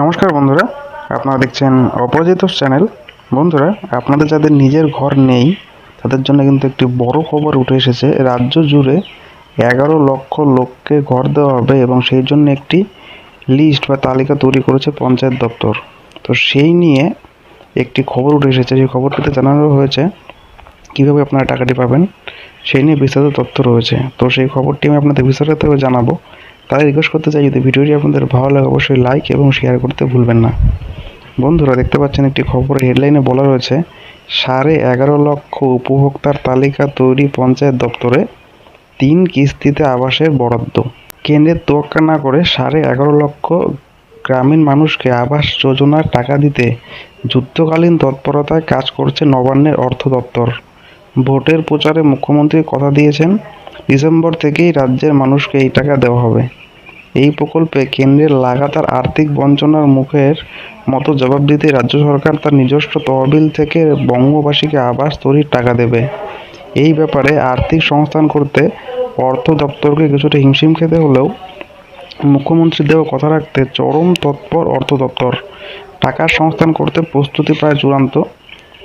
নমস্কার বন্ধুরা, আপনারা দেখছেন অপরাজিত চ্যানেল। বন্ধুরা, আপনাদের যাদের নিজের ঘর নেই, তাদের জন্য কিন্তু একটি বড় খবর উঠে এসেছে। রাজ্য জুড়ে এগারো লক্ষ লোককে ঘর দেওয়া হবে এবং সেই জন্য একটি লিস্ট বা তালিকা তৈরি করেছে পঞ্চায়েত দপ্তর। তো সেই নিয়ে একটি খবর উঠে এসেছে। সেই খবরটিতে জানানো হয়েছে, কীভাবে আপনারা টাকাটি পাবেন, সেই নিয়ে বিস্তারিত তথ্য রয়েছে। তো সেই খবরটি আমি আপনাদের বিস্তারিতভাবে জানাব। তাই রিকোয়েস্ট করতে চাই, যদি ভিডিওটি আপনাদের ভালো লাগে, অবশ্যই লাইক এবং শেয়ার করতে ভুলবেন না। বন্ধুরা, দেখতে পাচ্ছেন একটি খবরের হেডলাইনে বলা রয়েছে, সাড়ে এগারো লক্ষ উপভোক্তার তালিকা তৈরি পঞ্চায়েত দপ্তরে তিন কিস্তিতে আবাসের বরাদ্দ। কেন্দ্রের তোয়াক্কা না করে সাড়ে এগারো লক্ষ গ্রামীণ মানুষকে আবাস যোজনার টাকা দিতে যুদ্ধকালীন তৎপরতায় কাজ করছে নবান্নের অর্থ দপ্তর। ভোটের প্রচারে মুখ্যমন্ত্রী কথা দিয়েছেন, ডিসেম্বর থেকেই রাজ্যের মানুষকে এই টাকা দেওয়া হবে। এই প্রকল্পে কেন্দ্রের লাগাতার আর্থিক বঞ্চনার মুখের মতো জবাব দিতে রাজ্য সরকার তার নিজস্ব তহবিল থেকে বঙ্গবাসীকে আবাস তৈরির টাকা দেবে। এই ব্যাপারে আর্থিক সংস্থান করতে অর্থ দপ্তরকে কিছুটা হিমশিম খেতে হলেও মুখ্যমন্ত্রী দেওয়া কথা রাখতে চরম তৎপর অর্থ দপ্তর। টাকার সংস্থান করতে প্রস্তুতি প্রায় চূড়ান্ত।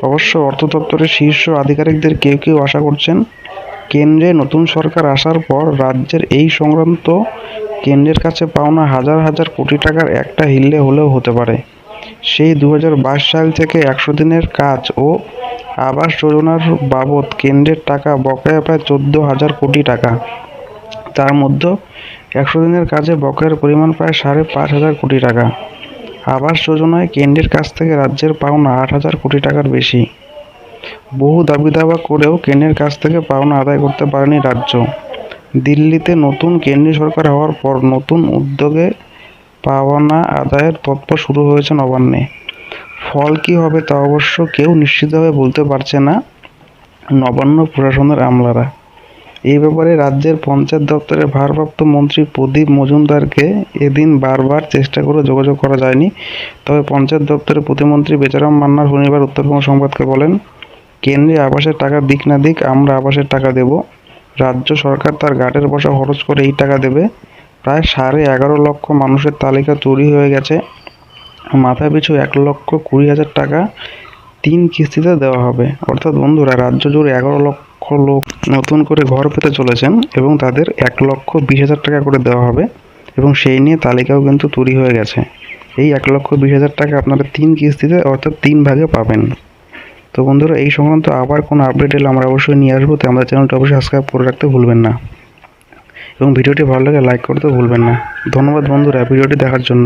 অবশ্য অর্থ দপ্তরের শীর্ষ আধিকারিকদের কেউ কেউ আশা করছেন কেন্দ্রে নতুন সরকার আসার পর রাজ্যের এই সংক্রান্ত কেন্দ্রের কাছে পাওনা হাজার হাজার কোটি টাকার একটা হিল্লে হলেও হতে পারে। সেই দু হাজার বাইশ সাল থেকে একশো দিনের কাজ ও আবাস যোজনার বাবদ কেন্দ্রের টাকা বকেয়া প্রায় চোদ্দ হাজার কোটি টাকা। তার মধ্যে একশো দিনের কাজে বকেয়ার পরিমাণ প্রায় সাড়ে পাঁচ হাজার কোটি টাকা। আবাস যোজনায় কেন্দ্রের কাছ থেকে রাজ্যের পাওনা আট হাজার কোটি টাকার বেশি। বহু দাবি দাবা করেও কেন্দ্রের কাছ থেকে পাওনা আদায় করতে পারেনি রাজ্য। দিল্লিতে নতুন কেন্দ্রীয় সরকার হওয়ার পর নতুন উদ্যোগে পাওনা আদায়ের তৎপর শুরু হয়েছে নবান্নে। ফল কী হবে তা অবশ্য কেউ নিশ্চিতভাবে বলতে পারছে না, নবান্ন প্রশাসনের আমলারা। এই ব্যাপারে রাজ্যের পঞ্চায়েত দপ্তরের ভারপ্রাপ্ত মন্ত্রী প্রদীপ মজুমদারকে এদিন বারবার চেষ্টা করে যোগাযোগ করা যায়নি, তবে পঞ্চায়েত দপ্তরের প্রতিমন্ত্রী বেচারাম মান্নার শনিবার উত্তরবঙ্গ সংবাদকে বলেন কেন্দ্রে আবাসের টাকা দিক না দিক, আমরা আবাসের টাকা দেব। রাজ্য সরকার তার গার্ডের বসা খরচ করে এই টাকা দেবে। প্রায় সাড়ে এগারো লক্ষ মানুষের তালিকা তৈরি হয়ে গেছে। মাথা পিছু এক লক্ষ কুড়ি হাজার টাকা তিন কিস্তিতে দেওয়া হবে। অর্থাৎ বন্ধুরা, রাজ্য জুড়ে এগারো লক্ষ লোক নতুন করে ঘর পেতে চলেছেন এবং তাদের এক লক্ষ বিশ হাজার টাকা করে দেওয়া হবে এবং সেই নিয়ে তালিকাও কিন্তু তৈরি হয়ে গেছে। এই এক লক্ষ বিশ হাজার টাকা আপনারা তিন কিস্তিতে অর্থাৎ তিন ভাগে পাবেন। তো বন্ধুরা, এই সংক্রান্ত আবার কোনো আপডেট এলে আমরা অবশ্যই নিয়ে আসব তো আমাদের চ্যানেলটা অবশ্যই সাবস্ক্রাইব করে রাখতে ভুলবেন না। এবং ভিডিওটি ভালো লাগে লাইক করতে ভুলবেন না। ধন্যবাদ বন্ধুরা, ভিডিওটি দেখার জন্য।